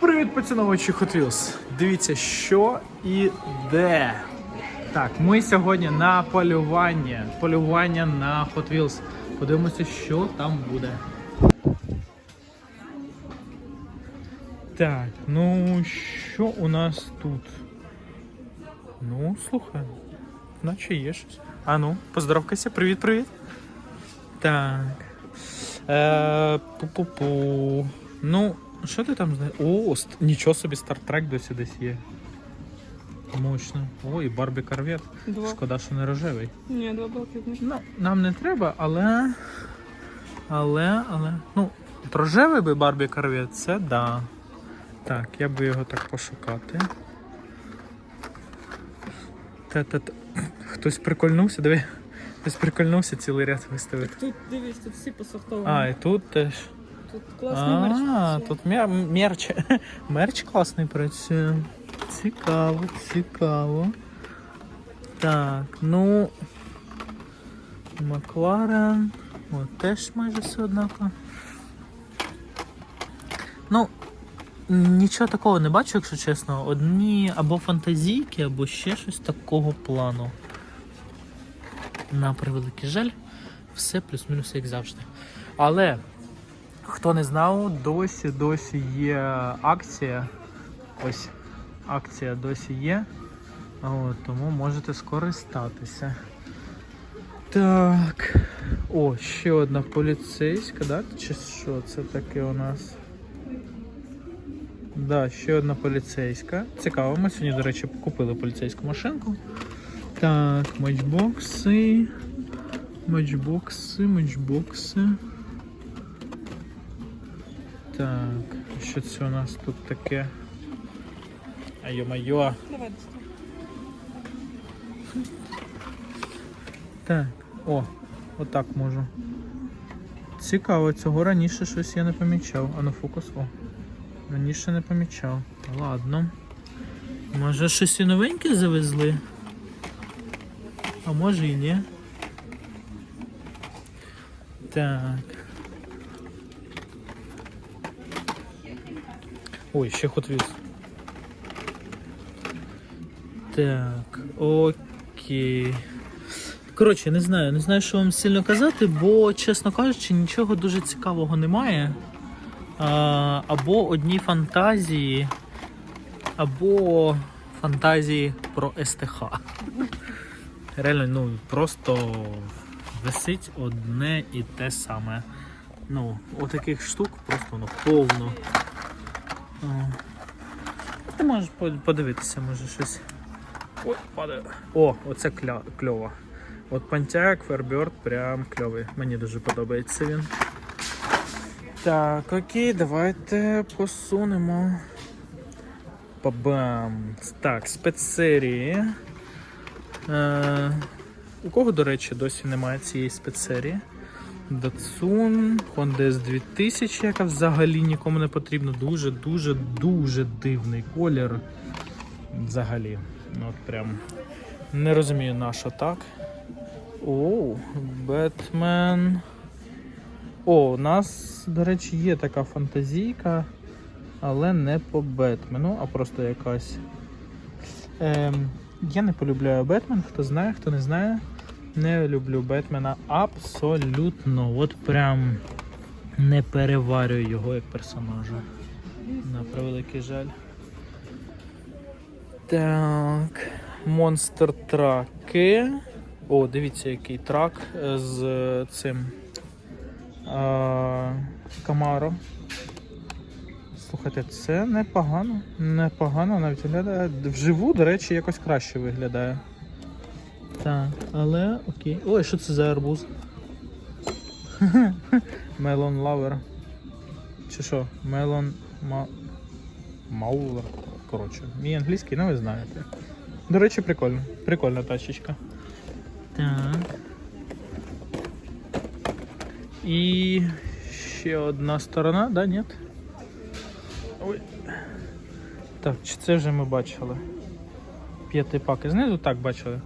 Привіт, поціновувачі Hot Wheels! Дивіться, що і де. Так, ми сьогодні на полювання. Полювання на Hot Wheels. Подивимося, що там буде. Так, ну що у нас тут? Ну, слухай, наче є щось. А ну, поздоровкайся, привіт, привіт. Так. Е, пу-пу-пу. Ну, що ти там знаєш? О, ст- нічого собі стартрек досі десь є. Мощно. О, і Барбі Корвет. Два. Шкода, що не рожевий. Ні, два блакитних. Ну, нам не треба, але. Але, але. Ну, от рожевий би Барбі Корвет, це да. Так, я би його так пошукати. Та-та-та. Хтось прикольнувся, диви. Хтось прикольнувся, цілий ряд виставив. Тут дивись, тут всі посортовані. А, і тут теж. Тут класний мерч. А, тут мер, мерч. Мерч класний працює. Цікаво, цікаво. Так, ну. Макларен. О, теж майже все однаково. Ну, нічого такого не бачу, якщо чесно. Одні або фантазійки, або ще щось такого плану. На превеликий жаль, все плюс-мінус як завжди. Але Хто не знав, досі досі є акція. Ось акція досі є. От, тому можете скористатися. Так. О, ще одна поліцейська, да? Чи що це таке у нас? Да, ще одна поліцейська. Цікаво, ми сьогодні, до речі, купили поліцейську машинку. Так, матчбокси. Матчбокси, матчбокси. Так, що це у нас тут таке? А йо-майо. Давай достань. Так, о, отак можу. Цікаво, цього раніше щось я не помічав. А ну фокус, о. Раніше не помічав. Ладно. Може щось і новеньке завезли? А може і ні. Так. Ой, ще Hot Wheels. Так, окей. Коротше, не знаю, не знаю, що вам сильно казати, бо, чесно кажучи, нічого дуже цікавого немає. А, або одні фантазії, або фантазії про СТХ. Реально, ну просто висить одне і те саме. Ну, отаких штук просто ну, повно. О. Ти можеш подивитися, може щось. Ой, падає. О, оце кля... кльово. От Пантяк, Ферберт прям кльовий. Мені дуже подобається він. Так, окей, давайте посунемо. Бабам. Так, спецсерії. Е, у кого, до речі, досі немає цієї спецсерії? Datsun, Honda S2000, яка взагалі нікому не потрібна. Дуже, дуже, дивний колір. Взагалі. От прям не розумію на що так. О, Бетмен. О, у нас, до речі, є така фантазійка, але не по Бетмену, а просто якась. Ем, я не полюбляю Бетмен, хто знає, хто не знає. Не люблю Бетмена абсолютно. От прям не переварюю його як персонажа. На превеликий жаль. Так. Монстр траки. О, дивіться, який трак е, з е, цим а, Камаро. Слухайте, це непогано. Непогано навіть виглядає. Вживу, до речі, якось краще виглядає. Так, але окей. Ой, що це за арбуз? Мелон лавер. Чи що? Мелон ма... Маулер. Коротше, мій англійський, ну ви знаєте. До речі, прикольно. Прикольна тачечка. Так. І ще одна сторона, да, ні? Ой. Так, чи це вже ми бачили? П'ятипаки. Знизу так бачили.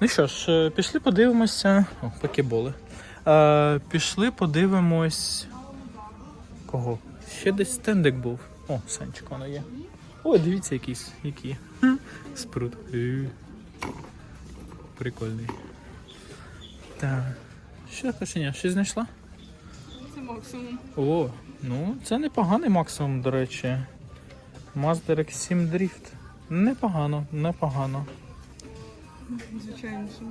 Ну що ж, е, пішли подивимося. О, покеболи. Е, пішли подивимось. Кого? Ще десь стендик був. О, Санчик воно є. О, дивіться якийсь, які. Спрут. Е. Прикольний. Так. Що кошеня, щось знайшла? Це максимум. О, ну це непоганий максимум, до речі. Mazda X7 Drift. Непогано, непогано. Звичайно, що.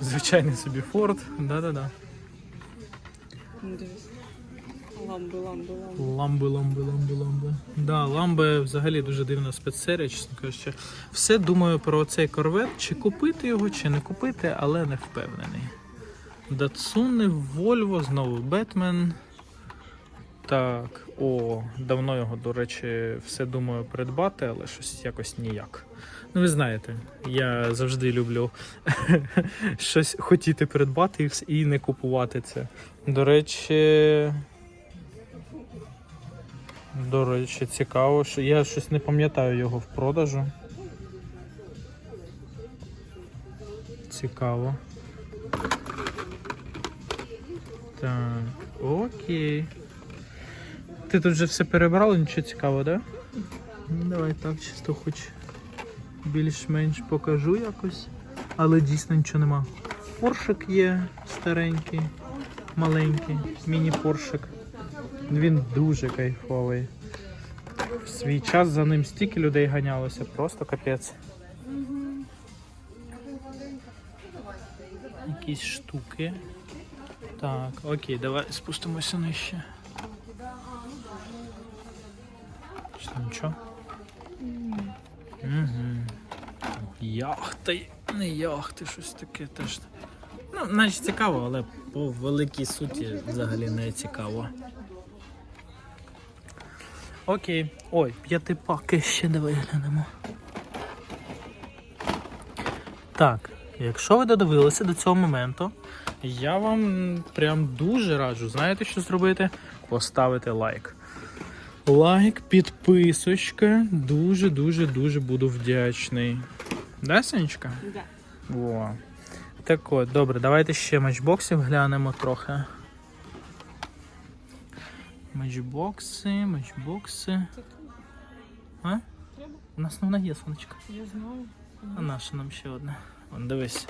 Звичайний собі Ford. Да-да-да. Ну. Ламби, ламби, ламби. Ламби, ламби, ламби, ламби. Да, ламби взагалі дуже дивна спецсерія, чесно кажучи. Все думаю про цей корвет, чи купити його, чи не купити, але не впевнений. Датсуни, Volvo, знову Бетмен. Так, о, давно його, до речі, все думаю придбати, але щось якось ніяк. Ну, ви знаєте, я завжди люблю щось хотіти придбати і не купувати це. До речі, до речі, цікаво, що я щось не пам'ятаю його в продажу. Цікаво. Так, окей. Ти тут вже все перебрала, нічого цікавого, да? Ну, давай так, чисто хоч більш-менш покажу якось. Але дійсно нічого нема. Поршик є старенький, маленький, міні-поршик. Він дуже кайфовий. В свій час за ним стільки людей ганялося, просто капець. Якісь штуки. Так, окей, давай спустимося нижче. Чи? Угу. Яхти, не яхти, щось таке теж. Ну, наче цікаво, але по великій суті взагалі не цікаво. Окей. Ой, п'ятипаки ще давай глянемо. Так, якщо ви додивилися до цього моменту, я вам прям дуже раджу, знаєте, що зробити? Поставити лайк. Лайк, підписочка. Дуже-дуже дуже буду вдячний. Да, Сонечка? Да. Во. Так от, добре, давайте ще матчбоксів глянемо трохи. Матчбокси, матчбокси. А? У нас вона є, сонечка. Я знаю. А наша нам ще одна. Вон, дивись.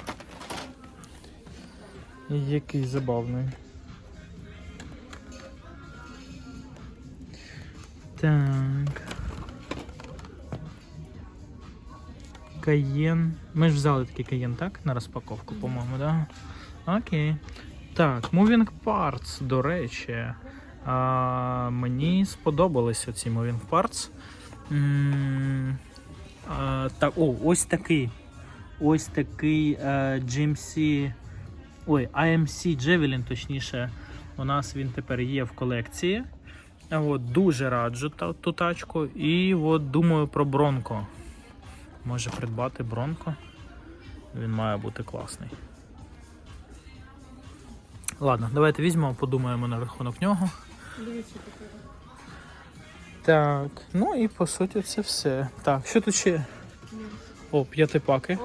Який забавний. Так. Каєн. Ми ж взяли такий каєн, так? На розпаковку, по-моєму, да? Окей. Так, Moving Parts, до речі. А, мені сподобалися ці Moving Parts. М, а, так, о, ось такий. Ось такий е, GMC. Ой, AMC Javelin, точніше. У нас він тепер є в колекції. От, дуже раджу та, ту тачку. І от думаю про Бронко. Може придбати Бронко. Він має бути класний. Ладно, давайте візьмемо, подумаємо на рахунок нього. Так, ну і по суті це все. Так, що тут ще? О, п'ятипаки.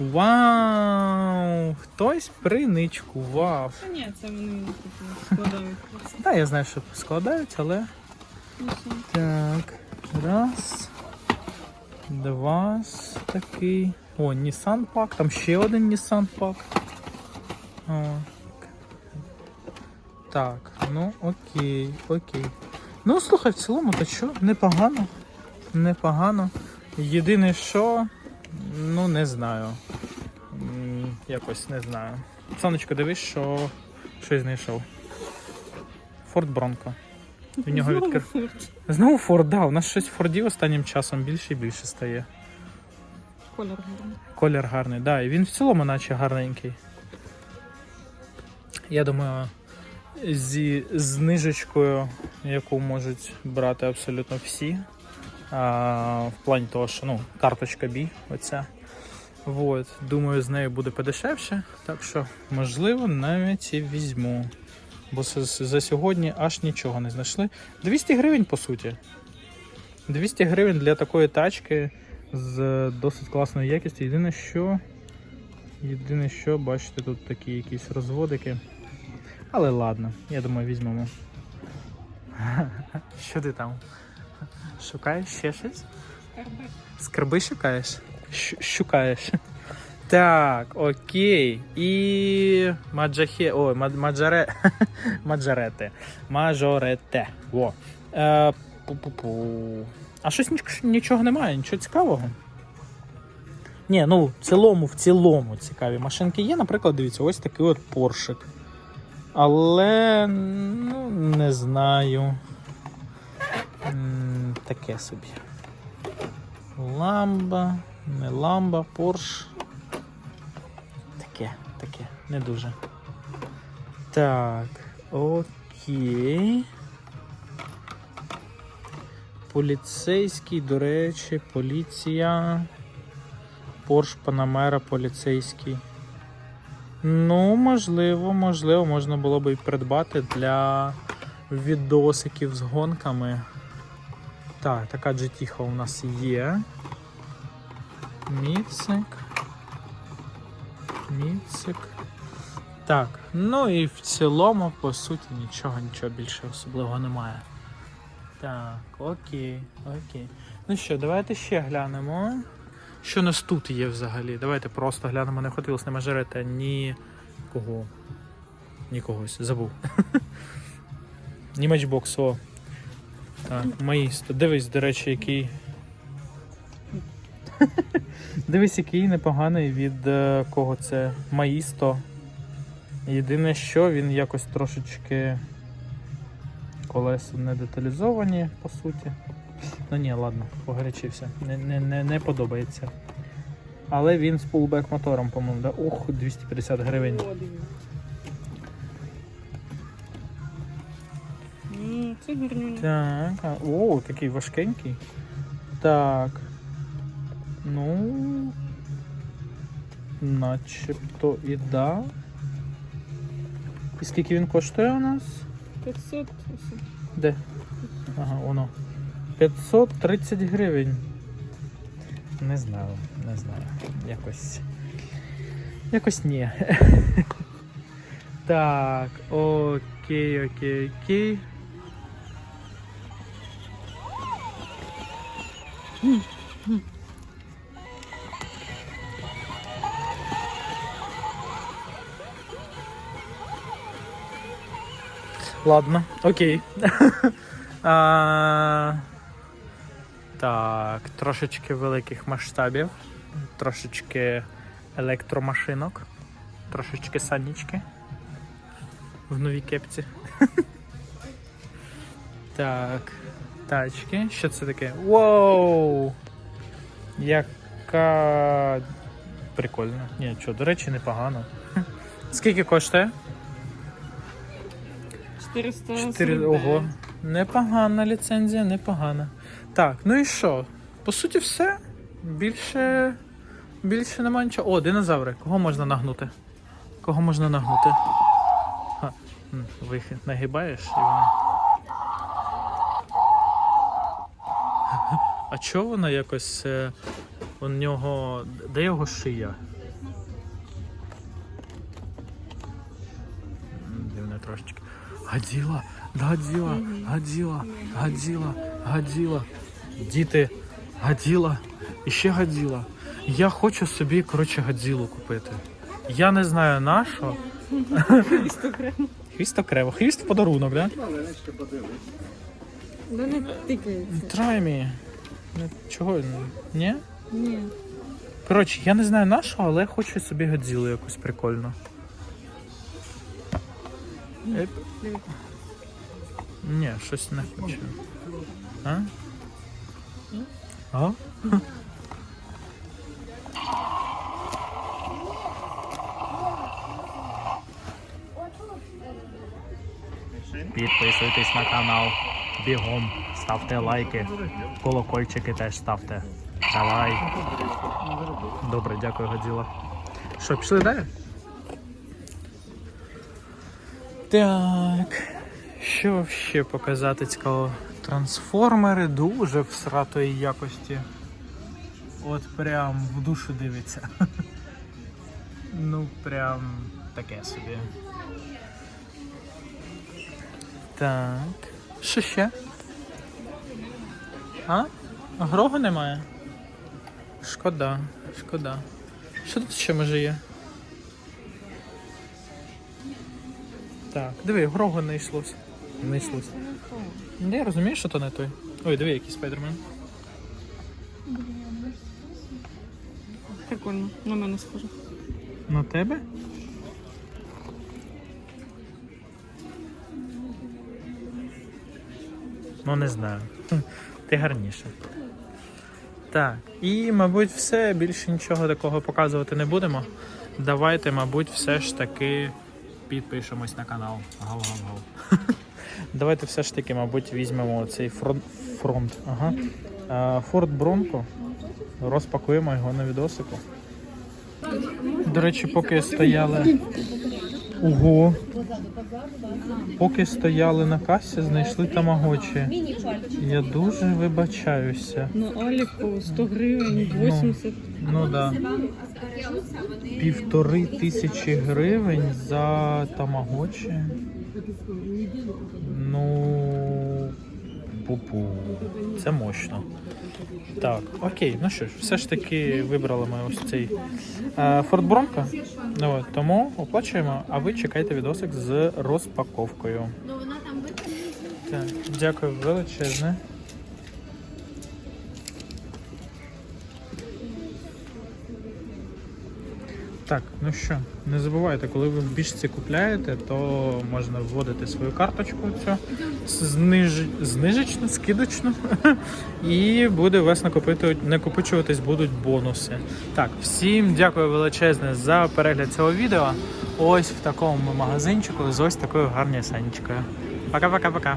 Вау! Хтось приничкував. Та ні, це вони тут складають. Так, я знаю, що складають, але. Ну. Так. Раз. Два. Такий. О, Nissan Pack. Там ще один Nissan Pack. О. Так, ну окей, окей. Ну, слухай, в цілому, то що, непогано. Непогано. Єдине, що, ну не знаю. Якось не знаю. Сонечко, дивись, що щось знайшов. Форд Бронко. В нього Знову відкрив. Знову Форд, да, у нас щось Фордів останнім часом більше і більше стає. Колір гарний. Колір гарний, да, і він в цілому наче гарненький. Я думаю, зі знижечкою, яку можуть брати абсолютно всі. В плані того, що ну, карточка B, оця. Вот. Думаю, з нею буде подешевше. Так що, можливо, навіть і візьму. Бо за сьогодні аж нічого не знайшли. 200 гривень, по суті. 200 гривень для такої тачки з досить класною якістю. Єдине, що. Єдине, що, бачите, тут такі якісь розводики. Але ладно, я думаю, візьмемо. Що ти там? Шукаєш ще щось? Карбек. Скарби шукаєш? Щ- Шукаєш. Так, окей. І маджахе. Ой, маджаре. Маджарети. Мажорете. Во. Е, пу-пу-пу. А щось ніч- нічого немає, нічого цікавого. Ні, ну в цілому, в цілому цікаві машинки є. Наприклад, дивіться, ось такий от поршик. Але ну, не знаю. Таке собі. Ламба, не ламба, порш. Таке, таке, не дуже. Так, окей. Поліцейський, до речі, поліція. Порш Панамера поліцейський. Ну, можливо, можливо, можна було би і придбати для відосиків з гонками. Так, така GT у нас є. Міцик. Міцик. Так, ну і в цілому, по суті, нічого, нічого більше особливого немає. Так, окей, окей. Ну що, давайте ще глянемо. Що у нас тут є взагалі? Давайте просто глянемо, не хотілося не мажорити ні кого. Ні когось, забув. Ні матчбокс, о. Так, Маїсто. Дивись, до речі, який. Дивись, який непоганий від е, кого це Маїсто. Єдине, що він якось трошечки колеса не деталізовані, по суті. Ну ні, ладно, погорячився. Не, не, не, не подобається. Але він з пулбек мотором, по-моєму, да? Ох, 250 гривень. Це гарнюня. Так, а, о, такий важкенький. Так. Ну. Начебто і да. І скільки він коштує у нас? 500. Де? Ага, воно. 530 гривень. Не знаю, не знаю. Якось. Якось ні. так, окей, окей, окей. Ладно, окей. а, так, трошечки великих масштабів, трошечки електромашинок, трошечки санічки в новій кепці. так, тачки. Що це таке? Воу! Яка прикольна. Ні, що, до речі, непогано. Скільки коштує? 400. 4... Ого. Непогана ліцензія, непогана. Так, ну і що? По суті, все. Більше. Більше немає нічого. О, динозаври. Кого можна нагнути? Кого можна нагнути? Ха. Вихід нагибаєш і вони. А чого вона якось. е, У нього. Де його шия? Дивне трошечки. Гаділа, гаділа, гаділа, гаділа, гаділа. Діти, гаділа і ще гаділа. Я хочу собі, коротше, гадзілу купити. Я не знаю на що. Хвіст окремо. Хвіст окремо. Хвіст в подарунок, да? Да не тикається. Try me. Чого? Ні? Ні. Коротше, я не знаю на що, але хочу собі гадзілу якусь прикольну. Еп. Ні, щось не хочу. А? А? Підписуйтесь на канал. Бігом. Ставте лайки. Колокольчики теж ставте. Давай. Добре, дякую, Годзіла. Що, пішли далі? Так. Що ще показати цікаво? Трансформери дуже всратої якості. От прям в душу дивиться. Ну, прям таке собі. Так. Що ще? А? Грогу немає? Шкода, шкода. Що тут ще може є? Так, диви, грогу не йшлось. Не йшлось. Ну, Я розумію, що то не той. Ой, диви, який спайдермен. Прикольно, на мене схоже. На тебе? Ну, не знаю. Ти гарніше. Так, і, мабуть, все. Більше нічого такого показувати не будемо. Давайте, мабуть, все ж таки підпишемось на канал. Гав-гав-гав. Давайте все ж таки, мабуть, візьмемо цей фронт. фронт. Ага. А, Форд Бронко. Розпакуємо його на відосику. До речі, поки стояли. Ого. Поки стояли на касі, знайшли тамагочі. Я дуже вибачаюся. Ну, Аліку 100 гривень, 80. Ну да. Півтори тисячі гривень за тамагочі. Ну. Пупу. Це мощно. Так, окей, ну що ж, все ж таки вибрали ми ось цей е, Форт Бронко. Ну, тому оплачуємо, а ви чекайте відосик з розпаковкою. Так, дякую величезне. Так, ну що, не забувайте, коли ви в бішці купляєте, то можна вводити свою карточку цю зниж... знижечну, скидочну, і буде у вас накопити... накопичуватись будуть бонуси. Так, всім дякую величезне за перегляд цього відео. Ось в такому магазинчику з ось такою гарною санечкою. Пока-пока-пока.